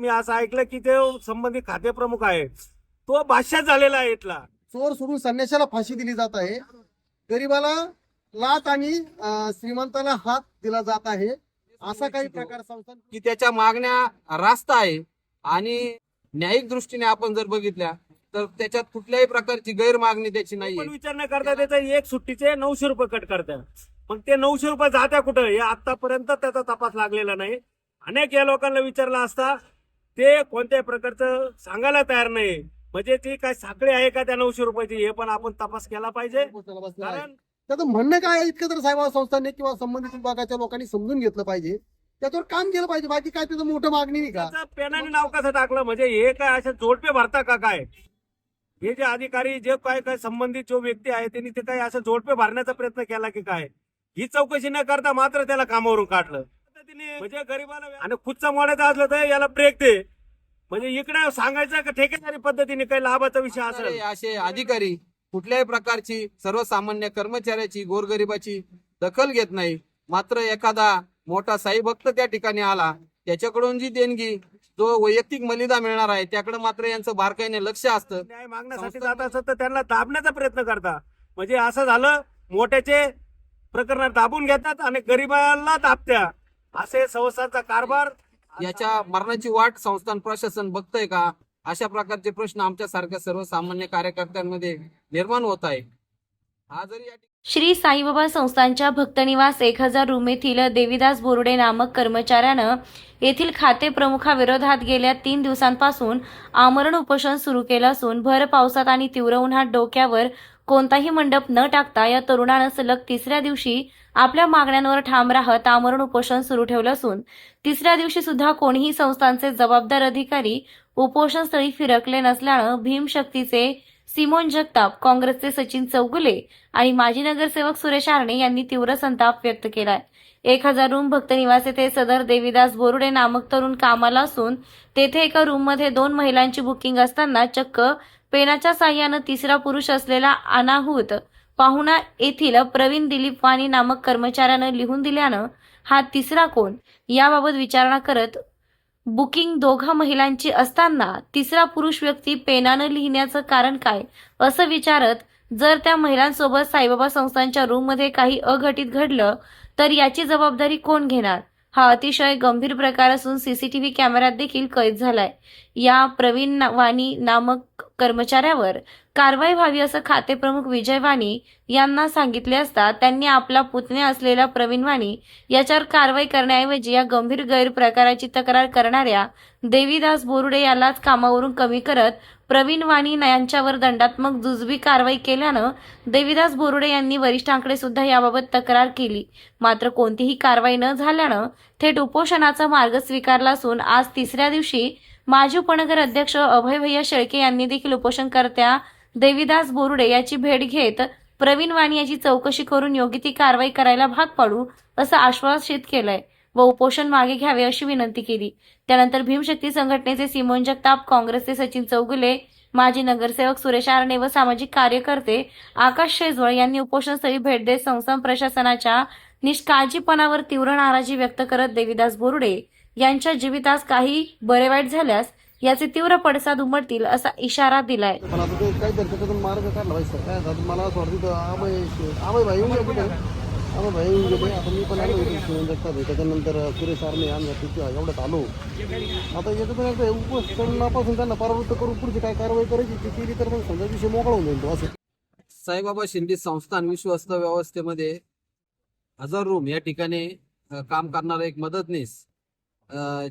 मी असं ऐकलं की ते संबंधित खाते प्रमुख आहे. तो बादशाह झालेला आहे इथला. चोर सोडून संन्याशाला फाशी दिली जात आहे. गरीबाला लाच आणि अं, श्रीमंताला हात दिला जात आहे. असा काही प्रकार संस्था की त्याच्या मागण्या रास्त आहे आणि न्यायिक दृष्टीने आपण जर बघितल्या तर त्याच्यात कुठल्याही प्रकारची गैरमागणी त्याची पण नाहीये. विचार न करता त्याचा एक सुट्टीचे नऊशे रुपये कट करतात मग ते नऊशे रुपये जात्या कुठं? हे आतापर्यंत त्याचा तपास लागलेला नाही. अनेक या लोकांना विचारलं असता ते कोणत्याही प्रकारचं सांगायला तयार नाही. म्हणजे ती काय साखळी आहे का त्या नऊशे रुपयाची हे पण आपण तपास केला पाहिजे. कारण त्याचं म्हणणं काय आहे इतकं तर साहेब संस्थांनी किंवा संबंधित विभागाच्या लोकांनी समजून घेतलं पाहिजे. त्याच्यावर काम केलं पाहिजे बाकी काय त्याचं मोठं मागणी नाही का? त्याचं पेनाने नाव कसं टाकलं? म्हणजे हे काय असे जोडपे भरता का काय? हे जे अधिकारी जे काय काय संबंधित जो व्यक्ती आहे त्यांनी ते काय असं जोडपे भरण्याचा प्रयत्न केला की काय? ही चौकशी न करता मात्र त्याला कामावरून काढलं. पद्धतीने. म्हणजे गरीबाला आणि खुदचा मोडायचा असलं तर याला ब्रेक दे. म्हणजे इकडे सांगायचं का ठेकेदारी पद्धतीने काही लाभाचा विषय असेल? असे अधिकारी कुठल्याही प्रकारची सर्वसामान्य कर्मचाऱ्याची गोरगरिबाची दखल घेत नाही. मात्र एखादा मोठा साई भक्त त्या ठिकाणी आला त्याच्याकडून जी देणगी जो वैयक्तिक मलिदा मिळणार आहे त्याकडे मात्र यांचं बारकाईने लक्ष असतं. न्याय मागण्यासाठी जात असत तर त्यांना दाबण्याचा प्रयत्न करता. म्हणजे असं झालं मोठ्याचे प्रकरण दाबून घेतात आणि गरीबाला दाबत्या. असे संस्थांचा कारभार. याच्या मरणाची वाट संस्थान प्रशासन बघतंय का? अशा प्रकारचे प्रश्न आमच्या सारख्या सर्वसामान्य कार्यकर्त्यांमध्ये निर्माण होत आहे. हा जरी श्री साईबाबा संस्थांच्या भक्तनिवास एक हजार रूम येथील देविदास बोर्डे नामक कर्मचाऱ्यानं येथील खाते प्रमुखाविरोधात गेल्या तीन दिवसांपासून आमरण उपोषण सुरू केलं असून भर पावसात आणि तीव्र उन्हात डोक्यावर कोणताही मंडप न टाकता या तरुणानं सलग तिसऱ्या दिवशी आपल्या मागण्यांवर ठाम राहत आमरण उपोषण सुरू ठेवलं असून तिसऱ्या दिवशी सुद्धा कोणीही संस्थांचे जबाबदार अधिकारी उपोषणस्थळी फिरकले नसल्यानं भीमशक्तीचे सिमोन जगताप काँग्रेसचे सचिन चौगुले आणि माजी नगरसेवक सुरेश आरणे यांनी तीव्र संताप व्यक्त केलाय. एक हजार रूम भक्त निवास येथे सदर देवीदास बोरुडे नामक तरुण कामाला असून तेथे एका रूममध्ये दोन महिलांची बुकिंग असताना चक्क पेनाच्या साह्यानं तिसरा पुरुष असलेला अनाहूत पाहुणा येथील प्रवीण दिलीप वाणी नामक कर्मचाऱ्यानं लिहून दिल्यानं हा तिसरा कोण याबाबत विचारणा करत बुकिंग दोघा महिलांची असताना तिसरा पुरुष व्यक्ती पेनानं लिहिण्याचं कारण काय असं विचारत जर त्या महिलांसोबत साईबाबा संस्थांच्या रूममध्ये काही अघटित घडलं तर याची जबाबदारी कोण घेणार? हा अतिशय गंभीर प्रकार असून सीसीटीव्ही कॅमेऱ्यात देखील कैद झालाय. या प्रवीण वाणी नामक कर्मचाऱ्यावर कारवाई व्हावी असं खाते प्रमुख विजय वाणी यांना सांगितले असता त्यांनी आपला पुतण्या असलेल्या प्रवीण वाणी याच्यावर कारवाई करण्याऐवजी या गंभीर गैरप्रकाराची तक्रार करणाऱ्या देवीदास बोरुडे यालाच कामावरून कमी करत प्रवीण वाणी यांच्यावर दंडात्मक जुजबी कारवाई केल्यानं देवीदास बोरुडे यांनी वरिष्ठांकडे सुद्धा याबाबत तक्रार केली. मात्र कोणतीही कारवाई न झाल्यानं थेट उपोषणाचा मार्ग स्वीकारला असून आज तिसऱ्या दिवशी माजी उपनगर अध्यक्ष अभय भैया शेळके यांनी देखील उपोषणकर्त्या देवीदास बोरुडे याची भेट घेत प्रवीण वाणी याची चौकशी करून योग्य ती कारवाई करायला भाग पाडू असं आश्वासित केलंय व उपोषण मागे घ्यावे अशी विनंती केली. त्यानंतर भीमशक्ती संघटनेचे सिमोन जगताप काँग्रेसचे सचिन चौगुले माजी नगरसेवक सुरेश आरणे व सामाजिक कार्यकर्ते आकाश शेजवळ यांनी उपोषणस्थळी भेट देत संस्थान प्रशासनाच्या निष्काळजीपणावर तीव्र नाराजी व्यक्त करत देवीदास बोरुडे यांच्या जीवितास काही बरे वाईट झाल्यास याचे तीव्र पडसाद उमटतील असा इशारा दिलाय. पण आता ते काय त्याच्यातून मार्ग काढला पाहिजे सर काय आता मला असं वाटतं भाई येऊन गेले. आमय भाई येऊन गेले. आता मी पण आलो इथे शिवून जगतात त्याच्यानंतर सुरेश आर्मी आम्ही तिथे एवढ्यात आलो. आता त्यांना परावृत्त करून पुढची काय कारवाई करायची ती केली तर मग समजा विषय मोकळा होऊन जाईल तो असं. साईबाबा शिंदे संस्थान विश्वस्त व्यवस्थेमध्ये हजार रूम या ठिकाणी काम करणारा एक मदतनीस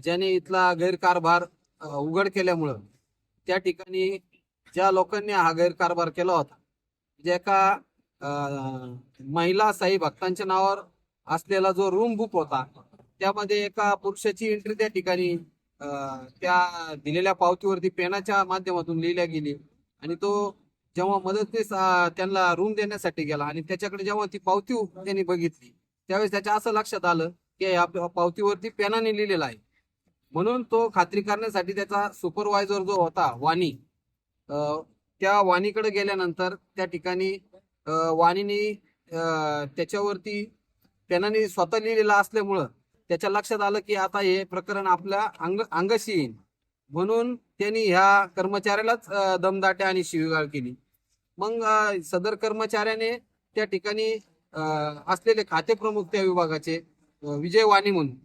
ज्याने इथला गैरकारभार उघड केल्यामुळं त्या ठिकाणी ज्या लोकांनी हा गैरकारभार केला होता म्हणजे एका महिला साई भक्तांच्या नावावर असलेला जो रूम बुक होता त्यामध्ये एका पुरुषाची एंट्री त्या ठिकाणी त्या दिलेल्या पावतीवरती पेनाच्या माध्यमातून लिहिल्या गेली. आणि तो जेव्हा मदतनीस त्यांना रूम देण्यासाठी गेला आणि त्याच्याकडे जेव्हा ती पावती त्यांनी बघितली त्यावेळेस त्याच्या असं लक्षात आलं की या पावतीवरती पेनाने लिहिलेलं आहे. म्हणून तो खात्री करण्यासाठी त्याचा सुपरवायझर जो होता वाणी त्या वाणीकडे गेल्यानंतर त्या ठिकाणी वाणीनी वाणीने त्याच्यावरती त्यांनी स्वतः लिहिलेलं असल्यामुळं त्याच्या लक्षात आलं की आता हे प्रकरण आपल्या अंग अंगाशी येईल म्हणून त्यांनी ह्या कर्मचाऱ्यालाच दमदाट्या आणि शिवीगाळ केली. मग सदर कर्मचाऱ्याने त्या ठिकाणी असलेले खाते प्रमुख त्या विभागाचे विजय वाणी म्हणून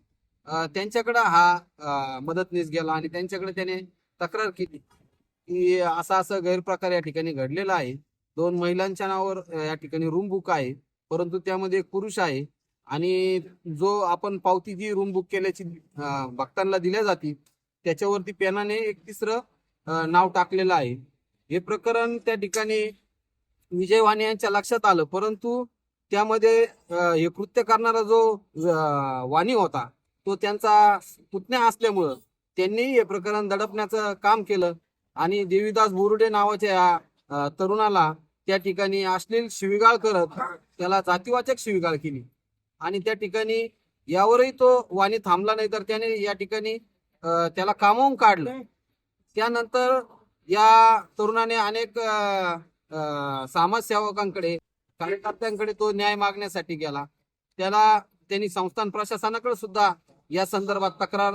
त्यांच्याकडे हा मदतनीस गेला आणि त्यांच्याकडे त्याने तक्रार केली की असा असं गैरप्रकार या ठिकाणी घडलेला आहे. दोन महिलांच्या नावावर या ठिकाणी रूम बुक आहे. परंतु त्यामध्ये एक पुरुष आहे आणि जो आपण पावती जी रूम बुक केल्याची भक्तांना दिल्या जाते त्याच्यावरती पेनाने एक तिसरं नाव टाकलेलं आहे. हे प्रकरण त्या ठिकाणी विजय वाणी यांच्या लक्षात आलं. परंतु त्यामध्ये हे कृत्य करणारा जो वाणी होता तो त्यांचा पुतण्या असल्यामुळं त्यांनी हे प्रकरण दडपण्याचं काम केलं. आणि देवीदास बोरुडे नावाच्या तरुणाला त्या ठिकाणी अश्लील शिवीगाळ करत त्याला जातीवाचक शिवीगाळ केली. आणि त्या ठिकाणी यावरही तो वाणी थांबला नाही तर त्याने या ठिकाणी त्याला कामावून काढलं. त्यानंतर या तरुणाने अनेक अ, समाजसेवकांकडे कार्यकर्त्यांकडे तो न्याय मागण्यासाठी गेला. त्याला त्यांनी संस्थान प्रशासनाकडे सुद्धा या संदर्भात तक्रार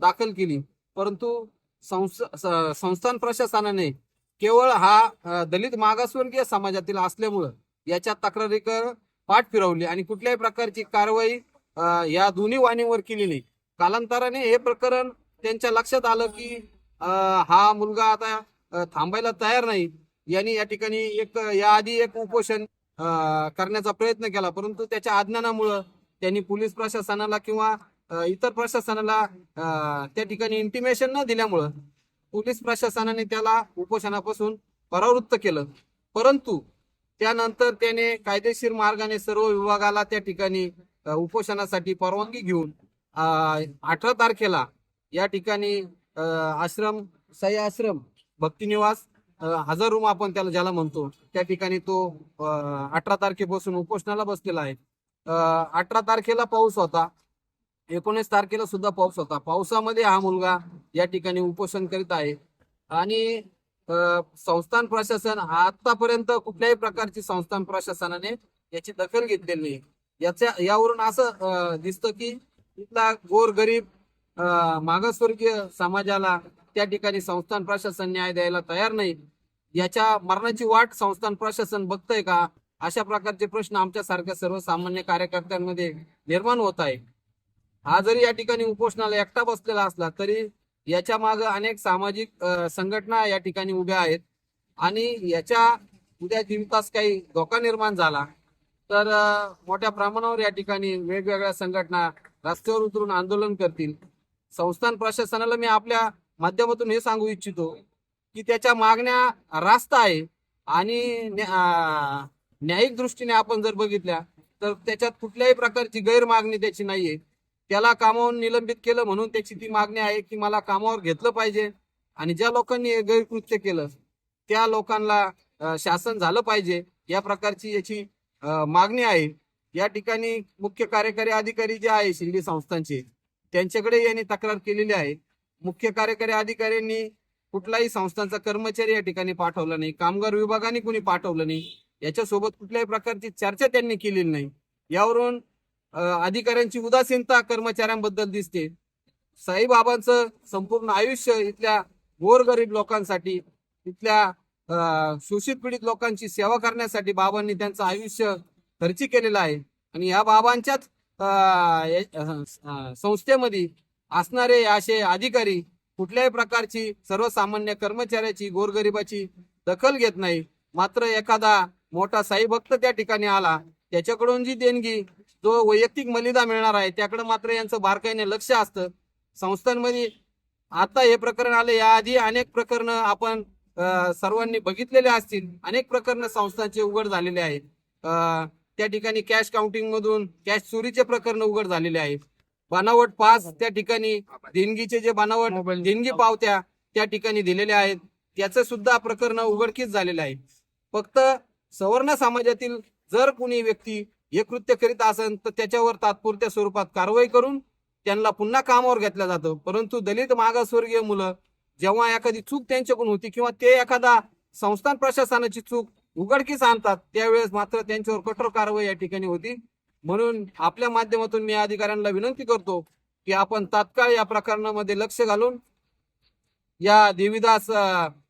दाखल केली. परंतु संस- संस्थान प्रशासनाने केवळ हा दलित मागासवर्गीय समाजातील असल्यामुळं याच्या तक्रारीकर पाठ फिरवली आणि कुठल्याही प्रकारची कारवाई या दोन्ही वाणीवर केली नाही कालांतराने हे प्रकरण त्यांच्या लक्षात आलं की हा मुलगा आता थांबायला तयार नाही. यांनी या ठिकाणी एक याआधी एक उपोषण करण्याचा प्रयत्न केला. परंतु त्याच्या अज्ञानामुळं त्यांनी पोलीस प्रशासनाला किंवा इतर प्रशासनाला त्या ठिकाणी इंटिमेशन न दिल्यामुळं पोलीस प्रशासनाने त्याला उपोषणापासून परावृत्त केलं. परंतु त्यानंतर त्याने कायदेशीर मार्गाने सर्व विभागाला त्या ठिकाणी उपोषणासाठी परवानगी घेऊन अठरा तारखेला या ठिकाणी आश्रम साई आश्रम भक्तिनिवास हजार रूम आपण त्याला ज्याला म्हणतो त्या ठिकाणी तो अठरा तारखेपासून उपोषणाला बसलेला आहे. अठरा तारखेला पाऊस होता. एकोणीस तारखेला सुद्धा पाऊस होता. पावसामध्ये हा मुलगा या ठिकाणी उपोषण करीत आहे. आणि संस्थान प्रशासन आतापर्यंत कुठल्याही प्रकारची संस्थान प्रशासनाने याची दखल घेतलेली नाही. याच्या यावरून असं दिसतं की इथला गोरगरीब मागासवर्गीय समाजाला त्या ठिकाणी संस्थान प्रशासन न्याय द्यायला तयार नाही. याच्या मरणाची वाट संस्थान प्रशासन बघतंय का? अशा प्रकारचे प्रश्न आमच्यासारख्या सर्वसामान्य कार्यकर्त्यांमध्ये निर्माण होत आहे हा जरी या ठिकाणी उपोषणाला एकटा बसलेला असला तरी याच्या मागे अनेक सामाजिक संघटना या ठिकाणी उभ्या आहेत. आणि याच्या उद्या जीवितास काही धोका निर्माण झाला तर मोठ्या प्रमाणावर या ठिकाणी वेगवेगळ्या संघटना रस्त्यावर उतरून आंदोलन करतील. संस्थान प्रशासनाला मी आपल्या माध्यमातून हे सांगू इच्छितो की त्याच्या मागण्या रास्त आहे आणि न्या- न्यायिक दृष्टीने आपण जर बघितल्या तर त्याच्यात कुठल्याही प्रकारची गैरमागणी त्याची नाहीये. त्याला कामावरून निलंबित केलं म्हणून त्याची ती मागणी आहे की मला कामावर घेतलं पाहिजे. आणि ज्या लोकांनी गैरकृत्य केलं त्या लोकांना शासन झालं पाहिजे या प्रकारची याची मागणी आहे. या ठिकाणी मुख्य कार्यकारी अधिकारी जे आहे शिंदे संस्थांचे त्यांच्याकडे यांनी तक्रार केलेली आहे. मुख्य कार्यकारी अधिकाऱ्यांनी कुठलाही संस्थांचा कर्मचारी या ठिकाणी पाठवला नाही कामगार विभागाने कुणी पाठवलं नाही याच्यासोबत कुठल्याही प्रकारची चर्चा त्यांनी केलेली नाही. यावरून अधिकाऱ्यांची उदासीनता कर्मचाऱ्यांबद्दल दिसते. साईबाबांचं संपूर्ण आयुष्य इथल्या गोरगरीब लोकांसाठी इथल्या शोषित पीडित लोकांची सेवा करण्यासाठी बाबांनी त्यांचं आयुष्य खर्ची केलेलं आहे. आणि या बाबांच्याच संस्थेमध्ये असणारे असे अधिकारी कुठल्याही प्रकारची सर्वसामान्य कर्मचाऱ्याची गोरगरिबाची दखल घेत नाही. मात्र एखादा मोठा साई भक्त त्या ठिकाणी आला त्याच्याकडून जी देणगी जो वैयक्तिक मलिदा मिळणार आहे त्याकडे मात्र यांचं बारकाईने लक्ष असतं. संस्थांमध्ये आता हे प्रकरण आले याआधी अनेक प्रकरण आपण सर्वांनी बघितलेले असतील. अनेक प्रकरण संस्थांचे उघड झालेले आहेत. त्या ठिकाणी कॅश काउंटिंग मधून कॅश चोरीचे प्रकरण उघड झालेले आहेत. बनावट पास त्या ठिकाणी देणगीचे जे बनावट देणगी पावत्या त्या ठिकाणी दिलेल्या आहेत. त्याचं सुद्धा प्रकरण उघडकीस झालेलं आहे. फक्त सवर्ण समाजातील जर कोणी व्यक्ती हे कृत्य करीत असेल तर त्याच्यावर तात्पुरत्या स्वरूपात कारवाई करून त्यांना पुन्हा कामावर घेतलं जातं. परंतु दलित मागासवर्गीय मुलं जेव्हा एखादी चूक त्यांच्याकडून होती किंवा ते एखादा संस्थान प्रशासनाची चूक उघडकीस आणतात त्यावेळेस मात्र त्यांच्यावर कठोर कारवाई या ठिकाणी होती. म्हणून आपल्या माध्यमातून मी अधिकाऱ्यांना विनंती करतो की आपण तात्काळ या प्रकरणामध्ये लक्ष घालून या देवीदास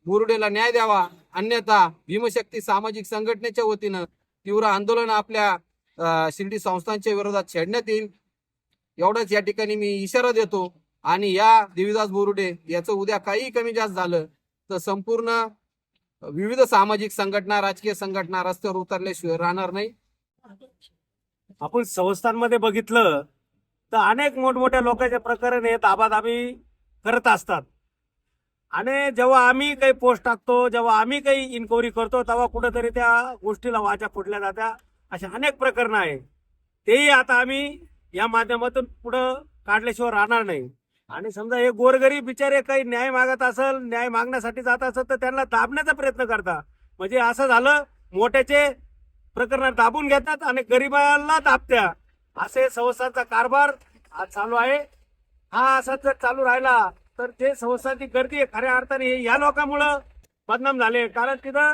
बोरुडेला न्याय द्यावा. अन्यथा भीमशक्ती सामाजिक संघटनेच्या वतीनं तीव्र आंदोलन आपल्या शिर्डी संस्थांच्या विरोधात छेडण्यात येईल. एवढंच या ठिकाणी मी इशारा देतो. आणि या देवीदास बोरुडे याचं उद्या काही कमी जास्त झालं तर संपूर्ण विविध सामाजिक संघटना राजकीय संघटना रस्त्यावर उतरल्याशिवाय राहणार नाही. आपण संस्थांमध्ये बघितलं तर अनेक मोठमोठ्या लोकांच्या प्रकरण हे दाबादाबी करत असतात. आणि जेव्हा आम्ही काही पोस्ट टाकतो जेव्हा आम्ही काही इन्क्वायरी करतो तेव्हा कुठेतरी त्या गोष्टीला वाचा फुटल्या जात्या. अशा अनेक प्रकरणं आहे. तेही आता आम्ही या माध्यमातून पुढं काढल्याशिवाय राहणार नाही. आणि समजा हे गोरगरीब बिचारे काही न्याय मागत असेल न्याय मागण्यासाठी जात असेल तर त्यांना दाबण्याचा प्रयत्न करता. म्हणजे असं झालं मोठ्याचे प्रकरण दाबून घेतात आणि गरिबाला दाबत्या. असे संस्थांचा कारभार आज चालू आहे. हा असा जर चालू राहिला तर ते संस्थांची गर्दी आहे खऱ्या अर्थाने या लोकांमुळं बदनाम झाले. कारण तिथं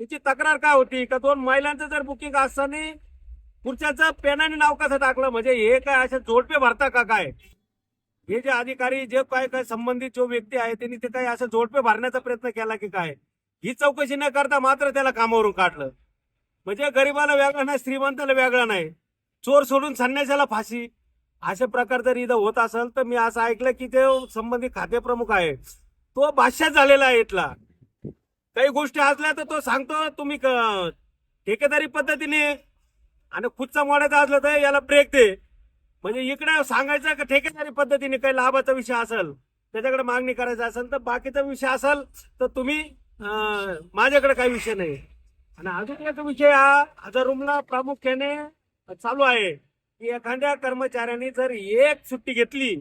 तिची तक्रार काय होती? का दोन महिलांचं जर बुकिंग असताना पुढच्याचं पेनाने नाव कसं टाकलं? म्हणजे हे काय असे जोडपे भरता का काय? हे जे अधिकारी जे काय काय संबंधित जो व्यक्ती आहे त्यांनी ते काही असं जोडपे भरण्याचा प्रयत्न केला की काय? ही चौकशी न करता मात्र त्याला कामावरून काढलं. म्हणजे गरिबाला वेगळं नाही श्रीमंताला वेगळा नाही. चोर सोडून संन्यासाला फाशी. अशा प्रकार जर इथं होत असेल तर मी असं ऐकलं की ते संबंधित खाते प्रमुख आहे. तो बादशाह झालेला आहे इथला. काही गोष्टी असल्या तर तो सांगतो तुम्ही क- ठेकेदारी पद्धतीने आणि खुदचा मोडायचा असलं तर याला ब्रेक दे. म्हणजे इकडे सांगायचं का ठेकेदारी पद्धतीने काही लाभाचा विषय असेल त्याच्याकडे मागणी करायचा असेल तर बाकीचा विषय असेल तर तुम्ही माझ्याकडे काही विषय नाही. आणि अजून एक विषय हा आता रूमला प्रामुख्याने चालू आहे. की एखाद्या कर्मचाऱ्याने जर एक सुट्टी घेतली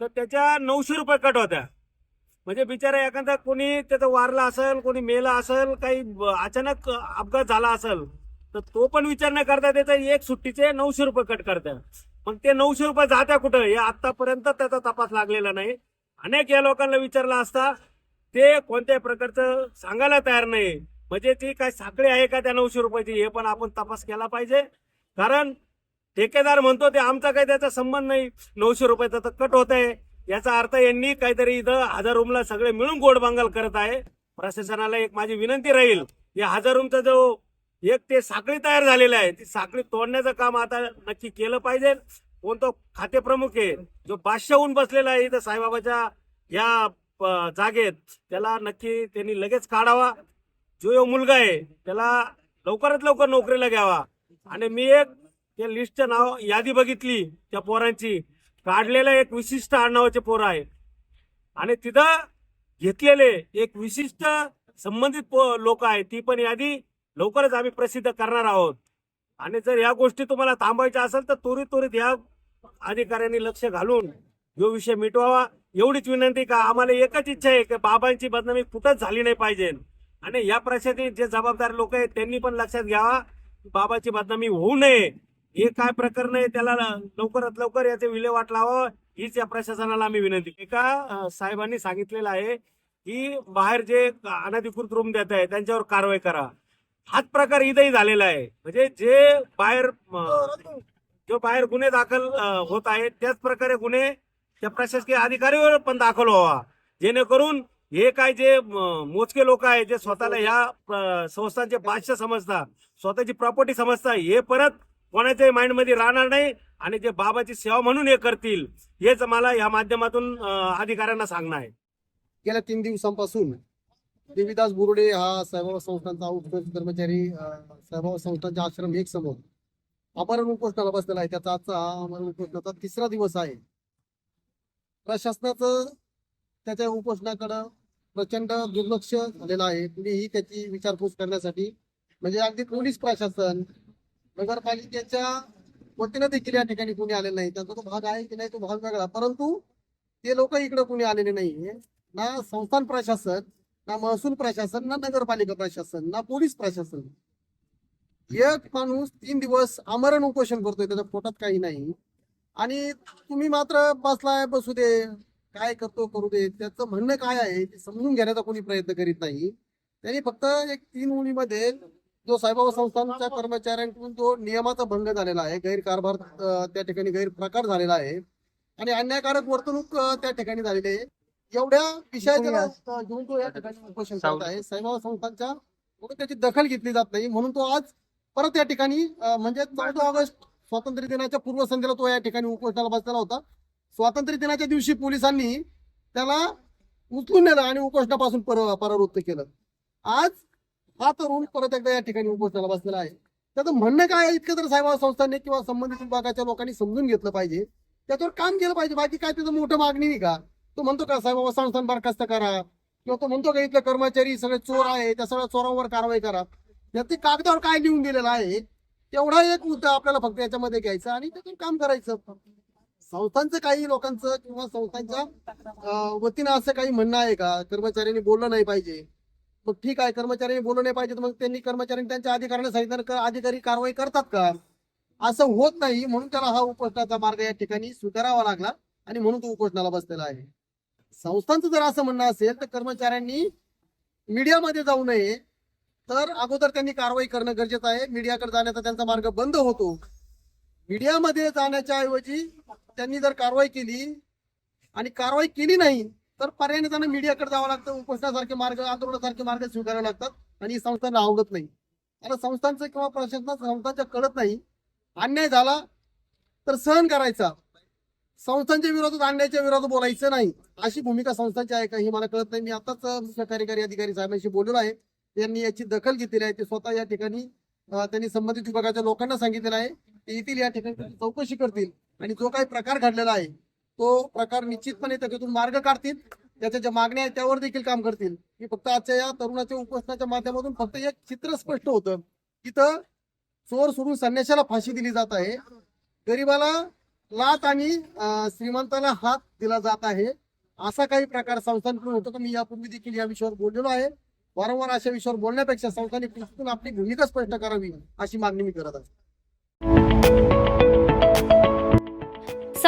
तर त्याच्या नऊशे रुपये कट होत्या. म्हणजे बिचारा एखादा कोणी त्याचा वारला असेल कोणी मेला असेल काही अचानक अपघात झाला असेल तर तो पण विचार न करता त्याचा एक सुट्टीचे नऊशे रुपये कट करतात मग ते नऊशे रुपये जात्या कुठं? हे आतापर्यंत त्याचा तपास लागलेला नाही. अनेक या लोकांना विचारला असता ते कोणत्याही प्रकारचं सांगायला तयार नाही. म्हणजे ती काय साखळी आहे का त्या नऊशे रुपयाची हे पण आपण तपास केला पाहिजे. कारण ठेकेदार म्हणतो ते आमचा काही त्याचा संबंध नाही. नऊशे रुपयाचा तर कट होत आहे याचा अर्थ यांनी काहीतरी इथं हजार रूमला सगळे मिळून गोडबांगल करत आहे. प्रशासनाला एक माझी विनंती राहील या हजार रूमचा जो एक ते साखळी तयार झालेला आहे ती साखळी तोडण्याचं काम आता नक्की केलं पाहिजे. कोण तो खाते प्रमुख आहे जो बादशाह होऊन बसलेला आहे इथं साईबाबाच्या या प- जागेत त्याला नक्की त्यांनी लगेच काढावा. जो यो मुलगा आहे त्याला लवकरात लवकर नोकरीला घ्यावा. आणि मी एक त्या लिस्टचं नाव यादी बघितली त्या पोरांची. काढलेलं एक विशिष्ट आडनावाचे पोर आहे आणि तिथं घेतलेले एक विशिष्ट संबंधित लोक आहेत. ती पण यादी लवकरच आम्ही प्रसिद्ध करणार आहोत. आणि जर या गोष्टी तुम्हाला थांबायच्या असेल तर त्वरित त्वरित या अधिकाऱ्यांनी लक्ष घालून जो विषय मिटवावा. एवढीच विनंती का आम्हाला एकच इच्छा आहे की बाबांची बदनामी कुठंच झाली नाही पाहिजे. आणि या प्रशासनाचे जे जबाबदार लोक आहेत त्यांनी पण लक्षात घ्यावा बाबाची बदनामी होऊ नये. हे काय प्रकरण आहे? त्याला लवकरात लवकर याचे विल्हेवाट लावावं हीच या प्रशासनाला आम्ही विनंती. एका साहेबांनी सांगितलेलं आहे की बाहेर जे अनधिकृत रूम देत आहे त्यांच्यावर कारवाई करा. हाच प्रकार इथंही झालेला आहे. म्हणजे जे बाहेर जो बाहेर गुन्हे दाखल होत आहेत त्याच प्रकारे गुन्हे त्या प्रशासकीय अधिकारीवर पण दाखल व्हावा. जेणेकरून हे काय जे मोजके लोक आहेत जे स्वतःला ह्या संस्थांचे बादशाह समजतात स्वतःची प्रॉपर्टी समजतात हे परत कोणाच्याही माइंडमध्ये राहणार नाही आणि जे बाबाची सेवा म्हणून हे करतील हेच मला या माध्यमातून अधिकाऱ्यांना सांगणं आहे. गेल्या तीन दिवसांपासून देवीदास बुरुडे हा साईबाबा संस्थांचा उत्कृष्ट कर्मचारी अं, संस्थांचा संस्थांच्या आश्रम एक समोर अपहरण उपोषणाला बसलेला आहे. त्याचा आजचा अपहरण उपोषणाचा तिसरा दिवस आहे. प्रशासनाचं त्याच्या उपोषणाकडं प्रचंड दुर्लक्ष झालेलं आहे. कुणीही त्याची विचारपूस करण्यासाठी म्हणजे अगदी पोलीस प्रशासन नगरपालिकेच्या वतीनं देखील या ठिकाणी कुणी आलेलं नाही. त्यांचा तो भाग आहे की नाही तो भाग वेगळा. परंतु ते लोक इकडे कुणी आलेले नाहीये. ना संस्थान प्रशासन ना महसूल प्रशासन ना नगरपालिका प्रशासन ना पोलीस प्रशासन. एक माणूस तीन दिवस आमरण उपोषण करतोय त्याच्या पोटात काही नाही. आणि तुम्ही मात्र बसलाय बसू दे. काय करतो करू दे. त्याचं म्हणणं काय आहे ते समजून घेण्याचा कोणी प्रयत्न करीत नाही. त्यांनी फक्त एक तीन मुलीमध्ये जो साईबाबा संस्थानच्या कर्मचाऱ्यांकडून जो नियमाचा भंग झालेला आहे गैरकारभार त्या ठिकाणी गैरप्रकार झालेला आहे आणि अन्यायकारक वर्तणूक त्या ठिकाणी झालेली आहे. एवढ्या विषयाला अ, घेऊन तो या ठिकाणी उपोषण करत आहे. साईबाबा संस्थांच्या त्याची दखल घेतली जात नाही. म्हणून तो आज परत या ठिकाणी म्हणजे चौदा ऑगस्ट स्वातंत्र्य दिनाच्या पूर्वसंध्येला तो या ठिकाणी उपोषणाला बसलेला होता. स्वातंत्र्य दिनाच्या दिवशी पोलिसांनी त्याला उचलून नेलं आणि उपोषणापासून पर परावृत्त केलं. आज हा तरुण परत एकदा या ठिकाणी उपोषणाला बसलेला आहे. त्याचं म्हणणं काय आहे? इतकं तर साहेबा संस्थांनी किंवा संबंधित विभागाच्या लोकांनी समजून घेतलं पाहिजे. त्याच्यावर काम केलं पाहिजे. बाकी काय त्याचं मोठं मागणी नाही का? तो म्हणतो का साहेबाबा संस्थान बरखास्त करा. किंवा तो म्हणतो का इथले कर्मचारी सगळे चोर आहे त्या सगळ्या चोरांवर कारवाई करा. त्याचे कागदावर काय लिहून दिलेलं आहे? तेवढा एक मुद्दा आपल्याला फक्त याच्यामध्ये घ्यायचा आणि त्यातून काम करायचं. संस्थांचं काही लोकांचं किंवा संस्थांच्या वतीनं असं काही म्हणणं आहे का? कर्मचाऱ्यांनी बोललं नाही पाहिजे. मग ठीक आहे कर्मचाऱ्यांनी बोलू नाही पाहिजे मग त्यांनी कर्मचाऱ्यांनी त्यांच्या अधिकाऱ्यांना सांगितलं का अधिकारी कारवाई करतात का? असं होत नाही म्हणून त्याला हा उपोषणाचा मार्ग या ठिकाणी स्वीकारावा लागला आणि म्हणून तो उपोषणाला बसलेला आहे. संस्थांचं जर असं म्हणणं असेल तर कर्मचाऱ्यांनी मीडियामध्ये जाऊ नये तर अगोदर त्यांनी कारवाई करणं गरजेचं आहे. मीडियाकडे जाण्याचा त्यांचा मार्ग बंद होतो. मीडियामध्ये जाण्याच्या ऐवजी त्यांनी जर कारवाई केली आणि कारवाई केली नाही तर पर्यायाने त्यांना मीडियाकडे जावं लागतं उपोषणासारखे मार्ग आंदोलनासारखे मार्ग स्वीकारावे लागतात आणि ही संस्थांना अवगत नाही. आता संस्थांचं किंवा प्रशासनाचं संस्थांच्या कळत नाही अन्याय झाला तर सहन करायचा. संस्थांच्या विरोधात अन्यायाच्या विरोधात बोलायचं नाही अशी भूमिका संस्थांची आहे का हे मला कळत नाही. मी आताच मुख्य कार्यकारी अधिकारी साहेबांशी बोललो आहे. त्यांनी याची दखल घेतलेली आहे. ते स्वतः या ठिकाणी त्यांनी संबंधित विभागाच्या लोकांना सांगितलेलं आहे. ते येथील या ठिकाणी चौकशी करतील. आणि जो काही प्रकार घडलेला आहे तो प्रकार निश्चितपणे त्याच्यातून मार्ग काढतील. त्याच्या ज्या मागण्या आहेत त्यावर देखील काम करतील. की फक्त आजच्या या तरुणाच्या उपोषणाच्या माध्यमातून फक्त एक चित्र स्पष्ट होतं. तिथं चोर सोडून संन्याशाला फाशी दिली जात आहे. गरीबाला लात आणि श्रीमंताला हात दिला जात आहे. असा काही प्रकार संस्थांकडून होतो. मी यापूर्वी देखील या विषयावर बोललेलो आहे. वारंवार अशा विषयावर बोलण्यापेक्षा संस्थांनी आपली भूमिका स्पष्ट करावी अशी मागणी मी करत आहे.